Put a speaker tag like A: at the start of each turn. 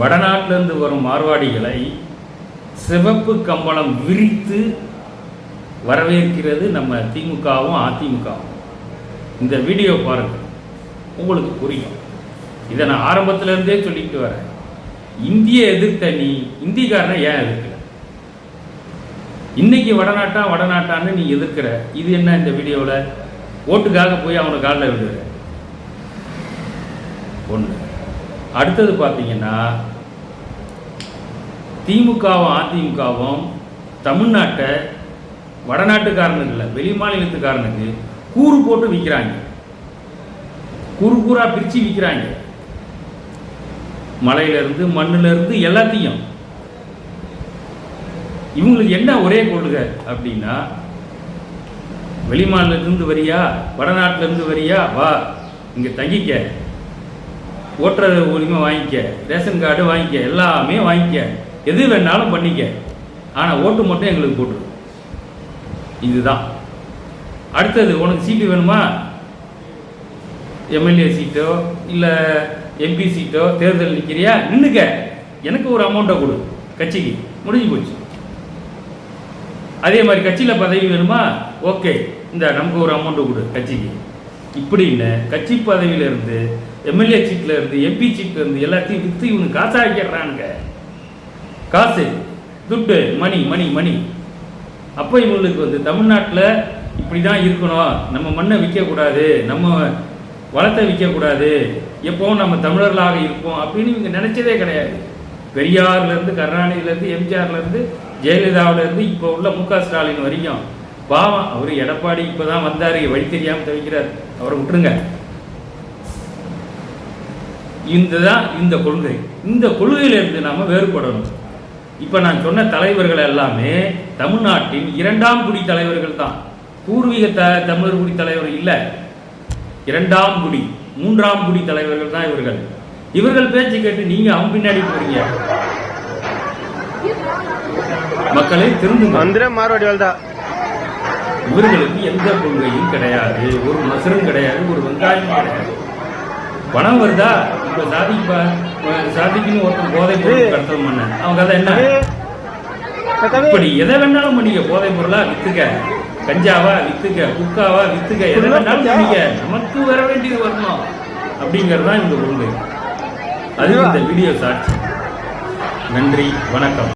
A: வடநாட்டிலிருந்து வரும் மார்வாடிகளை சிவப்பு கம்பளம் விரித்து வரவேற்கிறது நம்ம திமுகவும் அதிமுகவும். இந்த வீடியோ பாருங்கள் உங்களுக்கு புரியும். இதை நான் ஆரம்பத்திலேருந்தே சொல்லிட்டு வரேன். இந்திய எதிர்த்த நீ இந்திக்காரனை ஏன் எதிர்க்கல? இன்னைக்கு வடநாட்டா வடநாட்டான்னு நீ எதிர்க்கிற இது என்ன இந்த வீடியோவில் ஓட்டுக்காக போய் அவனை காலில் விடுற. ஒன்று அடுத்தது பார்த்தீங்கன்னா திமுகவும் அதிமுகவும் தமிழ்நாட்டை வடநாட்டுக்காரனுக்கு இல்லை வெளி மாநிலத்துக்காரனுக்கு கூறு போட்டு விற்கிறாங்க. கூறு கூறா பிரித்து விற்கிறாங்க. மலையிலேருந்து மண்ணிலேருந்து எல்லாத்தையும். இவங்களுக்கு என்ன ஒரே கொள்கை அப்படின்னா வெளிமாநிலத்திலிருந்து வரியா வடநாட்டிலேருந்து வரியா வா இங்கே தங்கிக்க. ஓட்டுற உரிமை வாங்கிக்க. ரேஷன் கார்டு வாங்கிக்க. எல்லாமே வாங்கிக்க. எது வேணாலும் பண்ணிக்க. ஆனால் ஓட்டு மட்டும் எங்களுக்கு போட்டுரு. இதுதான். அடுத்தது உனக்கு சீட்டு வேணுமா? எம்எல்ஏ சீட்டோ இல்லை எம்பி சீட்டோ தேர்தல் நிற்கிறியா நின்றுக்க எனக்கு ஒரு அமௌண்ட்டை கொடு. கட்சிக்கு. முடிஞ்சு போச்சு. அதே மாதிரி கட்சியில் பதவி வேணுமா? ஓகே. இந்த நமக்கு ஒரு அமௌண்ட்டை கொடு கட்சிக்கு. இப்படின்னு கட்சி பதவியிலேருந்து எம்எல்ஏ சீட்டில் இருந்து எம்பி சீட்டில் இருந்து எல்லாத்தையும் விற்று இவனுக்கு காசாக்கிடுறானுங்க காசு துட்டு மணி மணி மணி. அப்போ இவங்களுக்கு வந்து தமிழ்நாட்டில் இப்படி தான் இருக்கணும். நம்ம மண்ணை விற்கக்கூடாது நம்ம வளத்தை விற்கக்கூடாது. எப்போவும் நம்ம தமிழர்களாக இருப்போம் அப்படின்னு இவங்க நினச்சதே கிடையாது. பெரியார்லேருந்து கருணாநிதியிலேருந்து எம்ஜிஆர்லேருந்து ஜெயலலிதாவிலேருந்து இப்போ உள்ள மு க. ஸ்டாலின் வரைக்கும் பாவம். அவர் எடப்பாடி இப்போ தான் வந்தார் வழி தெரியாமல் தவிக்கிறார். அவரை விட்டுருங்க. இந்த தான் இந்த கொள்கை. இந்த கொள்கையிலேருந்து நாம் வேறுபடணும். இப்போ நான் சொன்ன தலைவர்கள் எல்லாமே தமிழ்நாட்டின் இரண்டாம் குடி தலைவர்கள் தான். பூர்வீக த தமிழர் குடி தலைவர் இல்லை. இரண்டாம் குடி மூன்றாம் குடி தலைவர்கள் தான் இவர்கள். இவர்கள் பேச்சு கேட்டு நீங்க அவன் பின்னாடி போறீங்க. மக்களை
B: திரும்ப மாறுவாடி தான்.
A: இவர்களுக்கு எந்த கொள்கையும் கிடையாது. ஒரு மசரும் கிடையாது ஒரு வெங்காயம் கிடையாது. பணம் வருதா? இப்ப சாதி சாதிக்குன்னு ஒருத்தன் போதை பொருள் கடத்தல் பண்ண. அவங்க கதை என்ன? இப்படி எதை வேணாலும் பண்ணிக்க. போதை பொருளா வித்துக்க. கஞ்சாவா வித்துக்க. குக்காவா வித்துக்க. எதை வேணாலும் பண்ணிக்க. நமக்கு வர வேண்டியது வரணும். அப்படிங்கிறது தான் இந்த கொள்கை அது இந்த வீடியோ சாட்சி. நன்றி. வணக்கம்.